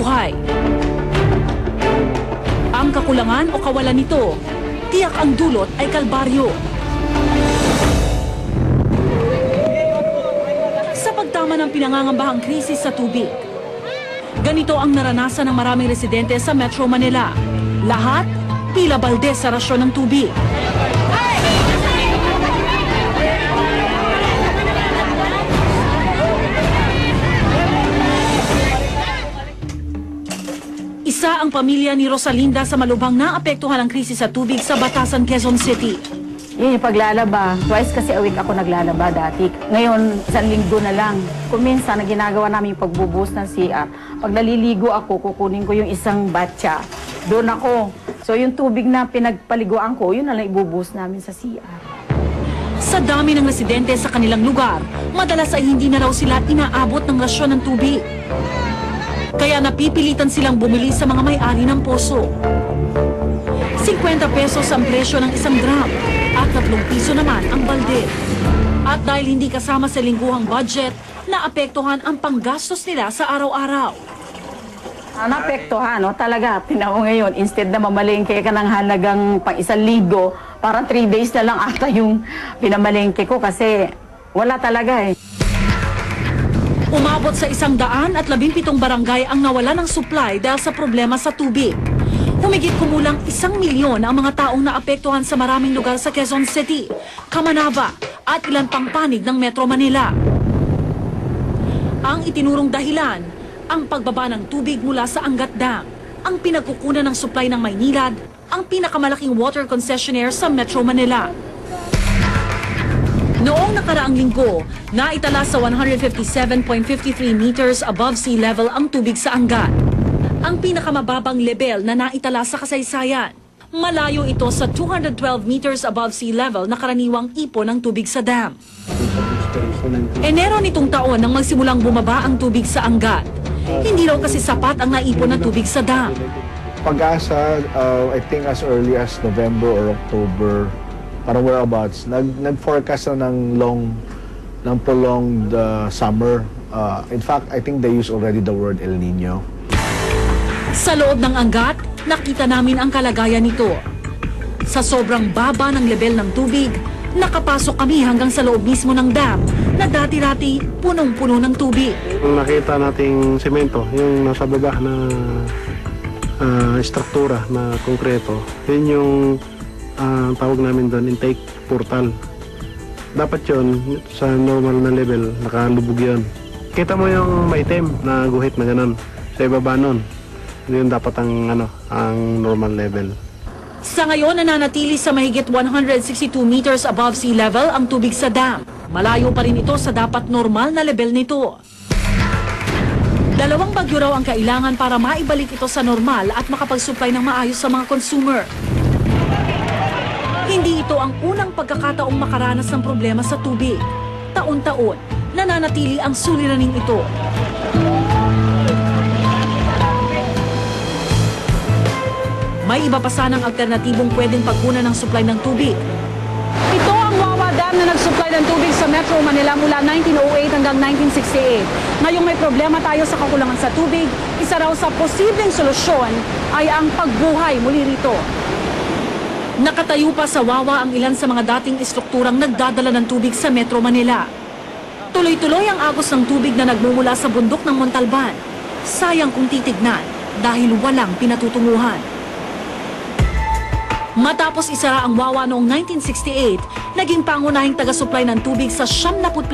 buhay. Ang kakulangan o kawalan nito, tiyak ang dulot ay kalbaryo. Sa pagtama ng pinangangambahang krisis sa tubig, ganito ang naranasan ng maraming residente sa Metro Manila. Lahat, tila balde sa rasyon ng tubig. Ang pamilya ni Rosalinda sa malubhang naapektuhan ng krisis sa tubig sa Batasan, Quezon City. Yun yung paglalaba. Twice kasi a week ako naglalaba dati. Ngayon, isang linggo na lang. Kung minsan, na ginagawa namin yung pagbubuhos ng CR. Pag naliligo ako, kukunin ko yung isang batya. Doon ako. So yung tubig na pinagpaliguan ko, yun na lang ibubuhos namin sa CR. Sa dami ng residente sa kanilang lugar, madalas ay hindi na raw sila inaabot ng rasyon ng tubig. Kaya napipilitan silang bumili sa mga may-ari ng poso. 50 pesos ang presyo ng isang drum at 3 piso naman ang balde. At dahil hindi kasama sa lingguhang budget, naapektuhan ang panggastos nila sa araw-araw. Ah, Naapektuhan, no? Talaga, tinan mo ngayon, instead na mamalengke ka ng halagang pang isang ligo, parang three days na lang ata yung pinamalengke ko kasi wala talaga eh. Umabot sa isang daan at labing pitong barangay ang nawala ng supply dahil sa problema sa tubig. Humigit kumulang isang milyon ang mga taong naapektuhan sa maraming lugar sa Quezon City, Kamanava at ilan pang panig ng Metro Manila. Ang itinurong dahilan, ang pagbaba ng tubig mula sa Angat Dam, ang pinagkukunan ng supply ng Maynilad, ang pinakamalaking water concessionaire sa Metro Manila. Noong nakaraang linggo, naitala sa 157.53 meters above sea level ang tubig sa Angat. Ang pinakamababang level na naitala sa kasaysayan. Malayo ito sa 212 meters above sea level na karaniwang ipon ng tubig sa dam. Enero nitong taon nang magsimulang bumaba ang tubig sa Angat. Hindi raw kasi sapat ang naipon ng tubig sa dam. Pag-asa, uh, I think as early as November or October, parang whereabouts, nag, nag-forecast na ng long, ng prolonged uh, summer. Uh, in fact, I think they use already the word El Nino. Sa loob ng Angat, nakita namin ang kalagayan nito. Sa sobrang baba ng level ng tubig, nakapasok kami hanggang sa loob mismo ng dam na dati-dati punong-puno ng tubig. Kung nakita nating semento, yung nasa baba na ah, struktura na konkreto, yun yung ah, tawag namin doon, intake portal. Dapat yun, sa normal na level, nakalubog yun. Kita mo yung maitim na guhit na ganun, sa ibaba nun. Yun dapat ang, ano, ang normal level. Sa ngayon, nananatili sa mahigit 162 meters above sea level ang tubig sa dam. Malayo pa rin ito sa dapat normal na level nito. Dalawang bagyo raw ang kailangan para maibalik ito sa normal at makapag-supply ng maayos sa mga consumer. Hindi ito ang unang pagkakataong makaranas ng problema sa tubig. Taon-taon, nananatili ang suliraning ito. May iba pa sanang alternatibong pwedeng pagkunan ng supply ng tubig. Ito ang Wawa Dam na nag-supply ng tubig sa Metro Manila mula 1908 hanggang 1968. Ngayong may problema tayo sa kakulangan sa tubig, isa raw sa posibleng solusyon ay ang pagbuhay muli rito. Nakatayo pa sa Wawa ang ilan sa mga dating istrukturang nagdadala ng tubig sa Metro Manila. Tuloy-tuloy ang agos ng tubig na nagmumula sa bundok ng Montalban. Sayang kung titignan dahil walang pinatutunguhan. Matapos isara ang Wawa noong 1968, naging pangunahing taga-supply ng tubig sa 77%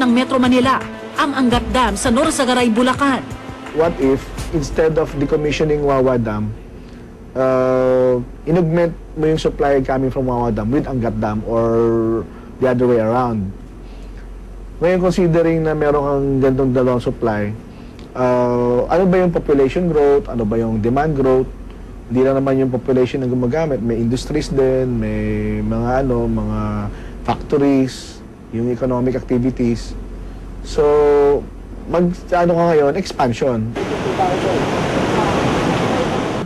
ng Metro Manila, ang Angat Dam sa Norzagaray, Bulacan. What if, instead of decommissioning Wawa Dam, uh, inaugment mo yung supply coming from Wawa Dam with Angat Dam or the other way around? Ngayon, considering na meron kang gantong dalawang supply, uh, ano ba yung population growth? Ano ba yung demand growth? Hindi lang naman yung population na gumagamit. May industries din, may mga ano, mga factories, yung economic activities. So, mag, ano ka ngayon, expansion.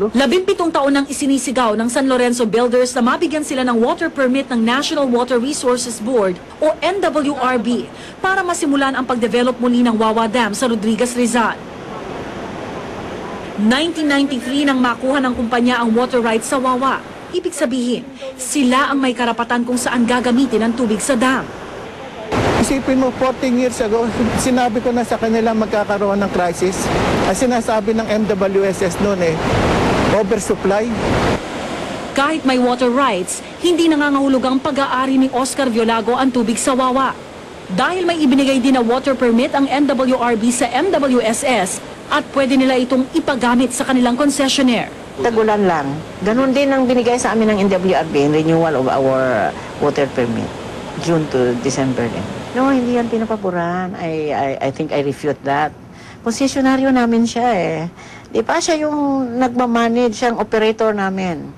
Labimpitong taon nang isinisigaw ng San Lorenzo Builders na mabigyan sila ng water permit ng National Water Resources Board o NWRB para masimulan ang pagdevelop muli ng Wawa Dam sa Rodriguez Rizal. 1993 nang makuha ng kumpanya ang water rights sa Wawa. Ibig sabihin, sila ang may karapatan kung saan gagamitin ang tubig sa dam. Isipin mo, 14 years ago, sinabi ko na sa kanila magkakaroon ng crisis. Ang sinasabi ng MWSS noon eh, oversupply. Kahit may water rights, hindi nangangahulog ang pag-aari ni Oscar Violago ang tubig sa Wawa. Dahil may ibinigay din na water permit ang MWRB sa MWSS at pwede nila itong ipagamit sa kanilang concessionaire. Tagulan lang. Ganun din ang binigay sa amin ng NWRB, renewal of our water permit. June to December. No, hindi yan pinapaboran. I, I, I think I refute that. Posisyonaryo namin siya eh. Di ba siya yung nagmamanage, siyang operator namin.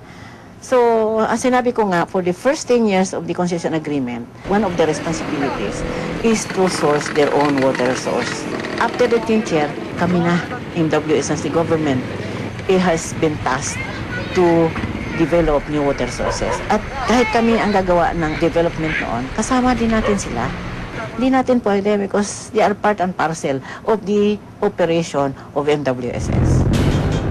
So, ang sinabi ko nga, for the first 10 years of the concession agreement, one of the responsibilities is to source their own water source. After the 10th year, kami na, MWS as the government, it has been tasked to develop new water sources. At kahit kami ang gagawa ng development noon, kasama din natin sila. Hindi natin pwede because they are part and parcel of the operation of MWSS.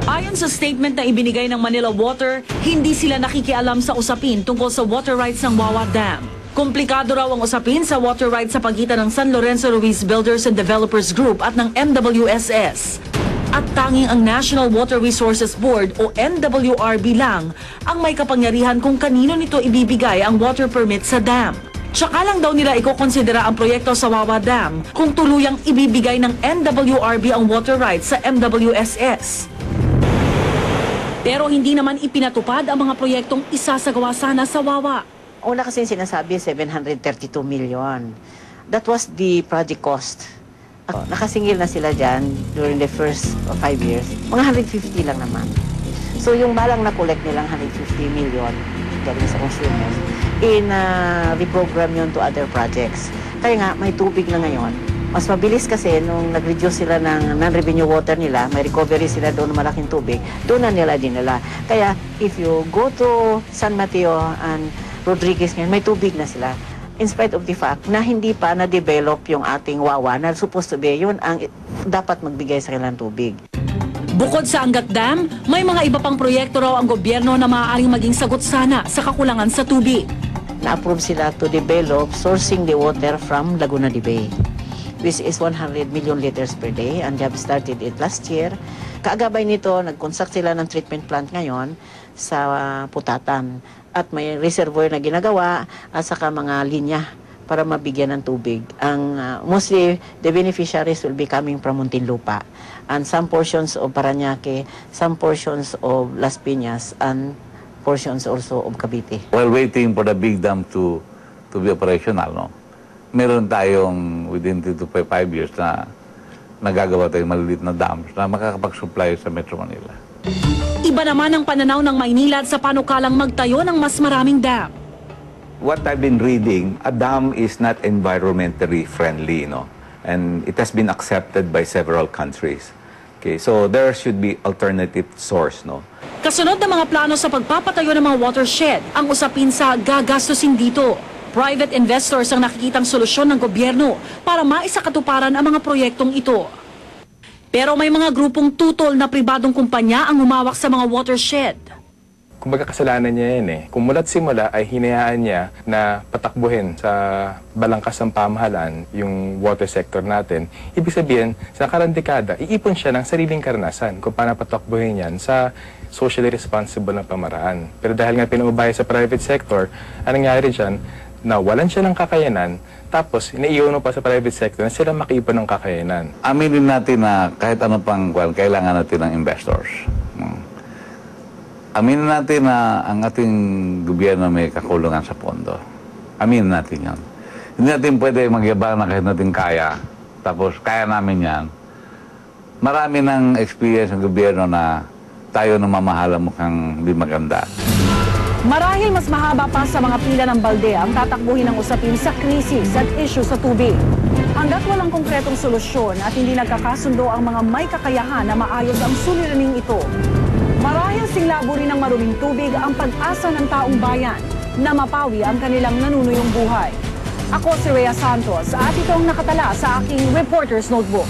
Ayon sa statement na ibinigay ng Manila Water, hindi sila nakikialam sa usapin tungkol sa water rights ng Wawa Dam. Komplikado raw ang usapin sa water rights sa pagitan ng San Lorenzo Ruiz Builders and Developers Group at ng MWSS. At tanging ang National Water Resources Board o NWRB lang ang may kapangyarihan kung kanino nito ibibigay ang water permit sa dam. Tsaka lang daw nila ikokonsidera ang proyekto sa Wawa Dam kung tuluyang ibibigay ng NWRB ang water rights sa MWSS. Pero hindi naman ipinatupad ang mga proyektong isasagawa sana sa Wawa. Una kasi sinasabi 732 million. That was the project cost. Nakasingil na sila dyan during the first five years. Mga 150 lang naman. So yung balang na-collect nilang 150 million galing sa consumers, in uh, reprogram yun to other projects. Kaya nga, may tubig na ngayon. Mas mabilis kasi nung nag-reduce sila ng non-revenue water nila, may recovery sila doon ng malaking tubig, doon na nila dinala. Kaya if you go to San Mateo and Rodriguez ngayon, may tubig na sila. In spite of the fact na hindi pa na-develop yung ating wawa na supposed to be, yun ang dapat magbigay sa kanilang tubig. Bukod sa Angat Dam, may mga iba pang proyekto raw ang gobyerno na maaaring maging sagot sana sa kakulangan sa tubig. Na-approve sila to develop sourcing the water from Laguna de Bay which is 100 million liters per day and they have started it last year. Kaagabay nito, nag-construct sila ng treatment plant ngayon sa Putatan at may reservoir na ginagawa at saka mga linya para mabigyan ng tubig. Ang uh, mostly the beneficiaries will be coming from Muntinlupa and some portions of Paranaque, some portions of Las Piñas and portions also of Cavite. While waiting for the big dam to to be operational, no, meron tayong within 3 to 5 years na nagagawa tayong maliliit na dams na makakapag-supply sa Metro Manila. Iba naman ang pananaw ng Maynilad sa panukalang magtayo ng mas maraming dam. What I've been reading, a dam is not environmentally friendly, no? And it has been accepted by several countries. Okay, so there should be alternative source, no? Kasunod ng mga plano sa pagpapatayo ng mga watershed, ang usapin sa gagastusin dito. Private investors ang nakikitang solusyon ng gobyerno para maisakatuparan ang mga proyektong ito. Pero may mga grupong tutol na pribadong kumpanya ang umawak sa mga watershed. Kumbaga kasalanan niya yan eh. Kung mula't simula ay hinayaan niya na patakbuhin sa balangkas ng pamahalaan yung water sector natin. Ibig sabihin, sa nakarang iipon siya ng sariling karanasan kung paano patakbuhin yan sa socially responsible na pamaraan. Pero dahil nga pinumabaya sa private sector, anong nangyari dyan, nawalan siya ng kakayanan, tapos iniiwan mo pa sa private sector na sila makiipon ng kakayanan. Aminin natin na kahit ano pang kailangan natin ng investors. Aminin natin na ang ating gobyerno may kakulungan sa pondo. Aminin natin yan. Hindi natin pwede magyabang na kahit natin kaya. Tapos kaya namin yan. Marami ng experience ng gobyerno na tayo na mamahala mukhang hindi maganda. Marahil mas mahaba pa sa mga pila ng balde ang tatakbuhin ng usapin sa krisis at issue sa tubig. Hanggat walang konkretong solusyon at hindi nagkakasundo ang mga may kakayahan na maayos ang suliraning ito, marahil singlabo rin ng maruming tubig ang pag-asa ng taong bayan na mapawi ang kanilang nanunuyong buhay. Ako si Rhea Santos at ito ang nakatala sa aking Reporter's Notebook.